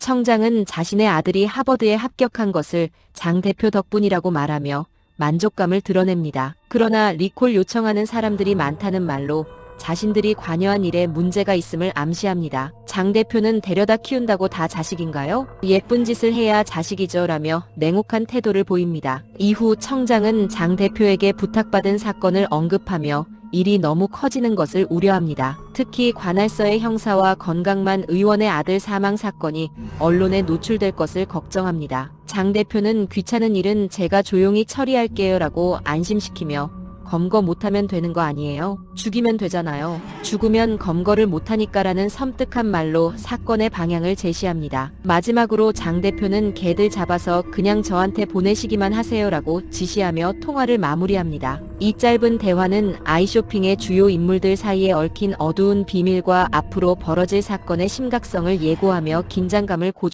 청장은 자신의 아들이 하버드에 합격한 것을 장 대표 덕분이라고 말하며 만족감을 드러냅니다. 그러나 리콜 요청하는 사람들이 많다는 말로 자신들이 관여한 일에 문제가 있음을 암시합니다. 장 대표는 데려다 키운다고 다 자식인가요? 예쁜 짓을 해야 자식이죠 라며 냉혹한 태도를 보입니다. 이후 청장은 장 대표에게 부탁받은 사건을 언급하며 일이 너무 커지는 것을 우려합니다. 특히 관할서의 형사와 건강만 의원의 아들 사망 사건이 언론에 노출될 것을 걱정합니다. 장 대표는 귀찮은 일은 제가 조용히 처리할게요 라고 안심시키며 검거 못하면 되는 거 아니에요? 죽이면 되잖아요. 죽으면 검거를 못하니까라는 섬뜩한 말로 사건의 방향을 제시합니다. 마지막으로 장 대표는 개들 잡아서 그냥 저한테 보내시기만 하세요라고 지시하며 통화를 마무리합니다. 이 짧은 대화는 아이쇼핑의 주요 인물들 사이에 얽힌 어두운 비밀과 앞으로 벌어질 사건의 심각성을 예고하며 긴장감을 고조